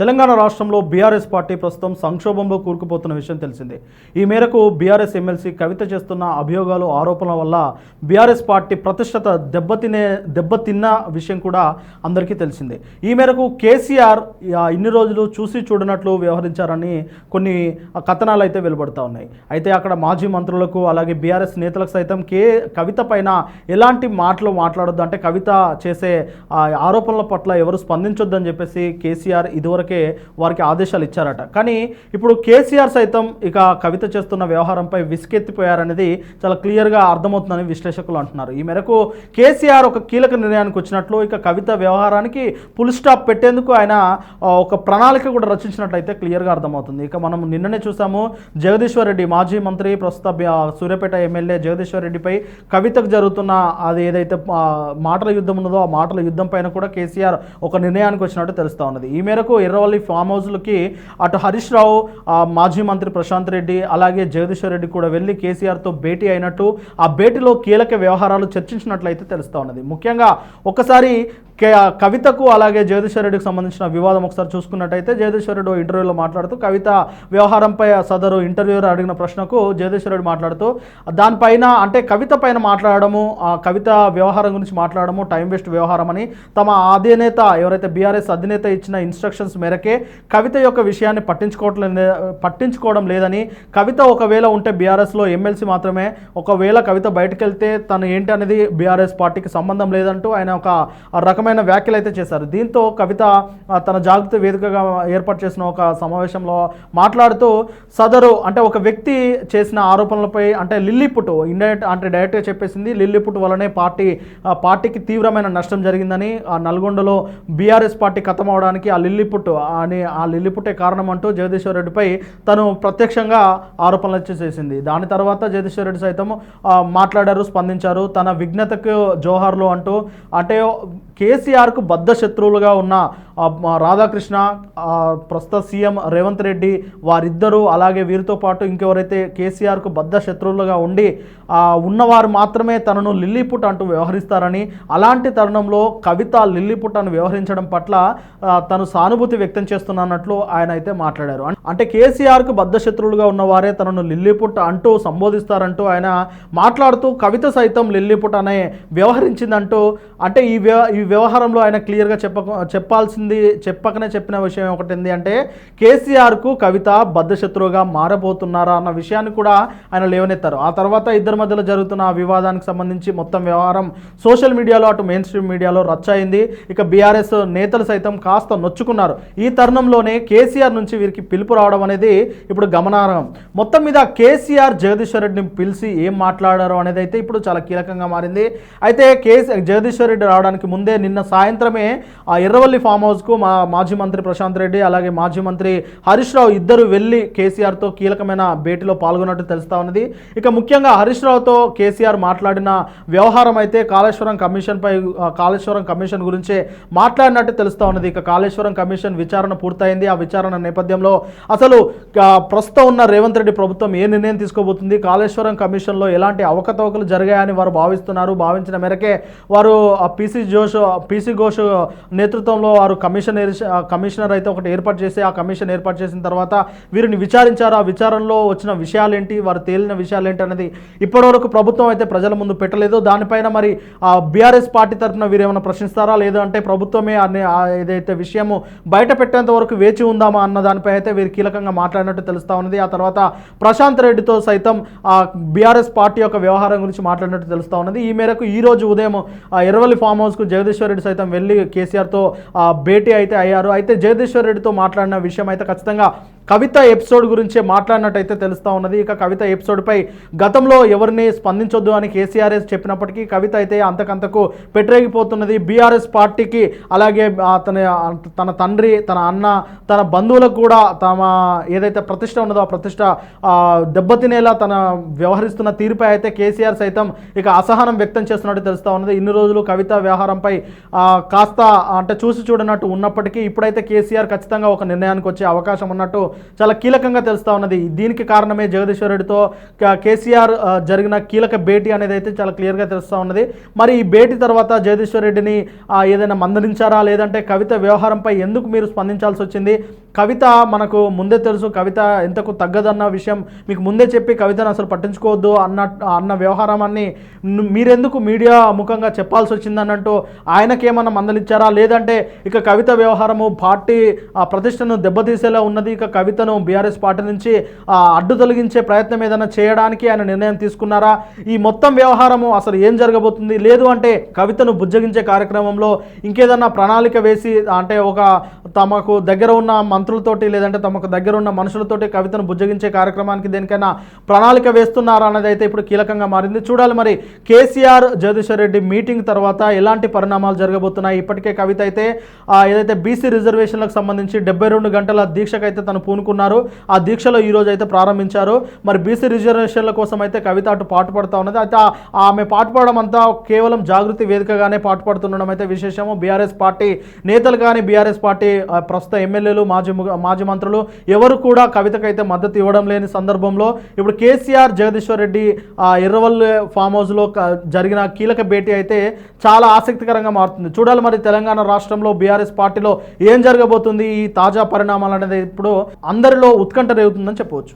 తెలంగాణ రాష్ట్రంలో BRS party ప్రస్తుతం సంక్షోభంలో కూరుకుపోతున్న విషయం తెలిసిందే. ఈ మేరకు బీఆర్ఎస్ ఎమ్మెల్సీ కవిత చేస్తున్న అభియోగాలు ఆరోపణల వల్ల బీఆర్ఎస్ పార్టీ ప్రతిష్టత దెబ్బతినే దెబ్బతిన్న విషయం కూడా అందరికీ తెలిసిందే. ఈ మేరకు కేసీఆర్ ఇన్ని రోజులు చూసి చూడనట్లు వ్యవహరించారని కొన్ని కథనాలు అయితే వెలువడుతూ ఉన్నాయి. అయితే అక్కడ మాజీ మంత్రులకు అలాగే బీఆర్ఎస్ నేతలకు సైతం కే కవిత పైన ఎలాంటి మాటలు మాట్లాడొద్దు. అంటే కవిత చేసే ఆరోపణల పట్ల ఎవరు స్పందించొద్దని చెప్పేసి కేసీఆర్ ఇదివరకు వారికి ఆదేశాలు ఇచ్చారట. కానీ ఇప్పుడు కేసీఆర్ సైతం ఇక కవిత చేస్తున్న వ్యవహారంపై విసుకెత్తిపోయారనేది చాలా క్లియర్గా అర్థమవుతుందని విశ్లేషకులు అంటున్నారు. ఈ మేరకు కేసీఆర్ ఒక కీలక నిర్ణయానికి వచ్చినట్లు ఇక కవిత వ్యవహారానికి ఫుల్ స్టాప్ పెట్టేందుకు ఆయన ఒక ప్రణాళిక కూడా రచించినట్లయితే క్లియర్గా అర్థమవుతుంది. ఇక మనం నిన్ననే చూసాము జగదీశ్వర్ రెడ్డి మాజీ మంత్రి ప్రస్తుత సూర్యపేట సూర్యాపేట ఎమ్మెల్యే జగదీశ్వర్ రెడ్డిపై కవితకు జరుగుతున్న అది ఏదైతే మాటల యుద్ధం ఉన్నదో ఆ మాటల యుద్ధం పైన కూడా కేసీఆర్ ఒక నిర్ణయానికి వచ్చినట్టు తెలుస్తూ ఉన్నది. ఈ మేరకు ఎర్రవల్లి ఫామ్ హౌస్లకి అటు హరీష్ రావు ఆ, మాజీ మంత్రి ప్రశాంత్ రెడ్డి అలాగే జగదీశ్వర్ రెడ్డి కూడా వెళ్ళి కేసీఆర్తో భేటీ అయినట్టు ఆ భేటీలో కీలక వ్యవహారాలు చర్చించినట్లయితే తెలుస్తూ ఉన్నది. ముఖ్యంగా ఒకసారి కే కవితకు అలాగే జగదీశ్వరరెడ్డికి సంబంధించిన వివాదం ఒకసారి చూసుకున్నట్టయితే జగదీశ్వరరెడ్డి ఇంటర్వ్యూలో మాట్లాడుతూ కవిత వ్యవహారంపై ఆ సదరు ఇంటర్వ్యూలో అడిగిన ప్రశ్నకు జగదీశ్వరరెడ్డి మాట్లాడుతూ దానిపైన అంటే కవిత పైన మాట్లాడము ఆ కవిత వ్యవహారం గురించి మాట్లాడము టైం వేస్ట్ వ్యవహారం అని తమ అధినేత ఎవరైతే బీఆర్ఎస్ అధినేత ఇచ్చిన ఇన్స్ట్రక్షన్స్ మేరకే కవిత యొక్క విషయాన్ని పట్టించుకోవట్లేదు పట్టించుకోవడం లేదని కవిత ఒకవేళ ఉంటే బీఆర్ఎస్లో ఎమ్మెల్సీ మాత్రమే ఒకవేళ కవిత బయటకు వెళ్తే తను ఏంటి అనేది బీఆర్ఎస్ పార్టీకి సంబంధం లేదంటూ ఆయన ఒక రకమైన వ్యాఖ్యలు అయితే చేశారు. దీంతో కవిత తన జాగ్రత్త వేదికగా ఏర్పాటు చేసిన ఒక సమావేశంలో మాట్లాడుతూ సదరు అంటే ఒక వ్యక్తి చేసిన ఆరోపణలపై అంటే లిల్లీపుట్ ఇండైరెక్ట్ అంటే డైరెక్ట్గా చెప్పేసింది లిల్లీపుట్ వలనే పార్టీ ఆ పార్టీకి తీవ్రమైన నష్టం జరిగిందని ఆ నల్గొండలో బీఆర్ఎస్ పార్టీ ఖతం అవడానికి ఆ లిల్లీపుట్ అని ఆ లిల్లీపుట్టే కారణం అంటూ జగదీశ్వర్ రెడ్డిపై తను ప్రత్యక్షంగా ఆరోపణలు చేసింది. దాని తర్వాత జగదీశ్వర్ రెడ్డి సైతం మాట్లాడారు స్పందించారు. తన విఘ్నతకు జోహార్లు అంటూ అంటే కేసీఆర్కు బద్ధ శత్రువులుగా ఉన్న రాధాకృష్ణ ప్రస్తుత సీఎం రేవంత్ రెడ్డి వారిద్దరూ అలాగే వీరితో పాటు ఇంకెవరైతే కేసీఆర్కు బద్ద శత్రువులుగా ఉండి ఉన్నవారు మాత్రమే తనను లిల్లీపుట్ అంటూ వ్యవహరిస్తారని అలాంటి తరుణంలో కవిత లిల్లీపుట్ అని వ్యవహరించడం పట్ల తను సానుభూతి వ్యక్తం చేస్తున్నట్లు ఆయన అయితే మాట్లాడారు. అంటే కేసీఆర్కు బద్ద శత్రువులుగా ఉన్నవారే తనను లిల్లీపుట్ అంటూ సంబోధిస్తారంటూ ఆయన మాట్లాడుతూ కవిత సైతం లిల్లీపుట్ అనే వ్యవహరించిందంటూ అంటే ఈ వ్యవ ఈ వ్యవహారంలో ఆయన క్లియర్గా చెప్పక చెప్పాల్సింది చెప్పకనే చెప్పిన విషయం ఒకటి ఏంది అంటే కేసీఆర్కు కవిత బద్ధశత్రువుగా మారబోతున్నారా అన్న విషయాన్ని కూడా ఆయన లేవనెత్తారు. ఆ తర్వాత ఇద్దరి మధ్యలో జరుగుతున్న ఆ వివాదానికి సంబంధించి మొత్తం వ్యవహారం సోషల్ మీడియాలో అటు మెయిన్ స్ట్రీమ్ మీడియాలో రచ్చ అయింది ఇక బీఆర్ఎస్ నేతలు సైతం కాస్త నొచ్చుకున్నారు. ఈ తరుణంలోనే కేసీఆర్ నుంచి వీరికి పిలుపు రావడం అనేది ఇప్పుడు గమనార్హం. మొత్తం మీద కేసీఆర్ జగదీశ్వర్ రెడ్డిని పిలిచి ఏం మాట్లాడారు అనేది అయితే ఇప్పుడు చాలా కీలకంగా మారింది. అయితే కేసీ జగదీశ్వర్ రెడ్డి రావడానికి ముందే నిన్న సాయంత్రమే ఆ ఎర్రవల్లి ఫామ్ హౌస్కు మా మాజీ మంత్రి ప్రశాంత్ రెడ్డి అలాగే మాజీ మంత్రి హరీష్ రావు ఇద్దరు వెళ్ళి కేసీఆర్తో కీలకమైన భేటీలో పాల్గొన్నట్టు తెలుస్తా ఉన్నది. ఇక ముఖ్యంగా హరీష్ రావుతో కేసీఆర్ మాట్లాడిన వ్యవహారం అయితే కాళేశ్వరం కమిషన్పై కాళేశ్వరం కమిషన్ గురించే మాట్లాడినట్టు తెలుస్తా ఉన్నది. ఇక కాళేశ్వరం కమిషన్ విచారణ పూర్తయింది. ఆ విచారణ నేపథ్యంలో అసలు ప్రస్తుతం ఉన్న రేవంత్ రెడ్డి ప్రభుత్వం ఏ నిర్ణయం తీసుకోబోతుంది? కాళేశ్వరం కమిషన్లో ఎలాంటి అవకతవకలు జరిగాయని వారు భావిస్తున్నారు. భావించిన మేరకే వారు పీసీ జోష్ పీసీ ఘోష్ నేతృత్వంలో వారు కమిషన్ ఆ కమిషనర్ అయితే ఒకటి ఏర్పాటు చేసి ఆ కమిషన్ ఏర్పాటు చేసిన తర్వాత వీరిని విచారించారు. ఆ విచారణలో వచ్చిన విషయాలేంటి? వారు తేలిన విషయాలేంటి అనేది ఇప్పటివరకు ప్రభుత్వం అయితే ప్రజల ముందు పెట్టలేదు. దానిపైన మరి ఆ బీఆర్ఎస్ పార్టీ తరఫున వీరు ఏమైనా ప్రశ్నిస్తారా? లేదంటే అంటే ప్రభుత్వమే అనే ఏదైతే విషయము బయట పెట్టేంత వరకు వేచి ఉందామా అన్న దానిపై అయితే వీరు కీలకంగా మాట్లాడినట్టు తెలుస్తా ఉన్నది. ఆ తర్వాత ప్రశాంత్ రెడ్డితో సైతం ఆ బీఆర్ఎస్ పార్టీ యొక్క వ్యవహారం గురించి మాట్లాడినట్టు తెలుస్తా ఉన్నది. ఈ మేరకు ఈ రోజు ఉదయం ఆ ఎర్రవల్లి ఫామ్ హౌస్కు జగదీశ్వర్ రెడ్డి సైతం వెళ్ళి కేసీఆర్తో ఆ భేటీ అయితే అయ్యారు. అయితే జగదీశ్వర్ రెడ్డితో మాట్లాడిన విషయం అయితే ఖచ్చితంగా కవిత ఎపిసోడ్ గురించే మాట్లాడినట్టయితే తెలుస్తూ ఉన్నది. ఇక కవిత ఎపిసోడ్పై గతంలో ఎవరిని స్పందించొద్దు అని కేసీఆర్ఎస్ చెప్పినప్పటికీ కవిత అయితే అంతకంతకు పెట్టరేగిపోతున్నది బీఆర్ఎస్ పార్టీకి అలాగే తన తన తండ్రి తన అన్న తన బంధువులకు కూడా తమ ఏదైతే ప్రతిష్ట ఉన్నదో ఆ ప్రతిష్ట దెబ్బతినేలా తన వ్యవహరిస్తున్న తీరుపై అయితే కేసీఆర్ సైతం ఇక అసహనం వ్యక్తం చేస్తున్నట్టు తెలుస్తూ ఉన్నది. ఇన్ని రోజులు కవిత వ్యవహారంపై కాస్త అంటే చూసి చూడనట్టు ఉన్నప్పటికీ ఇప్పుడైతే కేసీఆర్ ఖచ్చితంగా ఒక నిర్ణయానికి వచ్చే అవకాశం ఉన్నట్టు చాలా కీలకంగా తెలుస్తూ ఉన్నది. దీనికి కారణమే జగదీశ్వర్ రెడ్డితో కేసీఆర్ జరిగిన కీలక భేటీ అనేది అయితే చాలా క్లియర్గా తెలుస్తూ ఉన్నది. మరి ఈ భేటీ తర్వాత జగదీశ్వర్ రెడ్డిని ఏదైనా మందలించారా? లేదంటే కవిత వ్యవహారంపై ఎందుకు మీరు స్పందించాల్సి వచ్చింది? కవిత మనకు ముందే తెలుసు. కవిత ఎంతకు తగ్గదన్న విషయం మీకు ముందే చెప్పి కవితను అసలు పట్టించుకోవద్దు అన్న అన్న వ్యవహారాన్ని మీరెందుకు మీడియా ముఖంగా చెప్పాల్సి వచ్చింది అన్నట్టు ఆయనకేమన్నా మందలిచ్చారా? లేదంటే ఇక కవిత వ్యవహారము పార్టీ ఆ ప్రతిష్టను దెబ్బతీసేలా ఉన్నది. ఇక కవితను బీఆర్ఎస్ పార్టీ నుంచి అడ్డు తొలగించే ప్రయత్నం ఏదైనా చేయడానికి ఆయన నిర్ణయం తీసుకున్నారా? ఈ మొత్తం వ్యవహారము అసలు ఏం జరగబోతుంది? లేదు అంటే కవితను బుజ్జగించే కార్యక్రమంలో ఇంకేదన్నా ప్రణాళిక వేసి అంటే ఒక తమకు దగ్గర ఉన్న మంత్రులతోటి లేదంటే తమకు దగ్గర ఉన్న మనుషులతోటి కవితను బుజ్జగించే కార్యక్రమానికి దేనికైనా ప్రణాళిక వేస్తున్నారా అన్నది అయితే ఇప్పుడు కీలకంగా మారింది. చూడాలి మరి కేసీఆర్ జగదీశ్వర్ రెడ్డి మీటింగ్ తర్వాత ఎలాంటి పరిణామాలు జరగబోతున్నాయి? ఇప్పటికే కవిత అయితే ఏదైతే బీసీ రిజర్వేషన్లకు సంబంధించి డెబ్బై రెండు గంటల దీక్షకైతే తను పూనుకున్నారు. ఆ దీక్షలో ఈరోజు అయితే ప్రారంభించారు. మరి బీసీ రిజర్వేషన్ల కోసం అయితే కవిత అటు పాటుపడతా ఉన్నది. అయితే ఆమె ఆమె పాటుపడడం అంతా కేవలం జాగృతి వేదికగానే పాటుపడుతుండడం అయితే విశేషము. బీఆర్ఎస్ పార్టీ నేతలు కానీ బీఆర్ఎస్ పార్టీ ప్రస్తుత ఎమ్మెల్యేలు మాజీ మాజీ మంత్రులు ఎవరు కూడా కవితకైతే మద్దతు ఇవ్వడం లేని సందర్భంలో ఇప్పుడు కేసీఆర్ జగదీశ్వర్ రెడ్డి ఎర్రవల్లి ఫామ్ హౌస్లో జరిగిన కీలక భేటీ అయితే చాలా ఆసక్తికరంగా మారుతుంది. చూడాలి మరి తెలంగాణ రాష్ట్రంలో బీఆర్ఎస్ పార్టీలో ఏం జరగబోతుంది ఈ తాజా పరిణామాలు అనేది ఇప్పుడు అందరిలో ఉత్కంఠ రేగుతుందని చెప్పవచ్చు.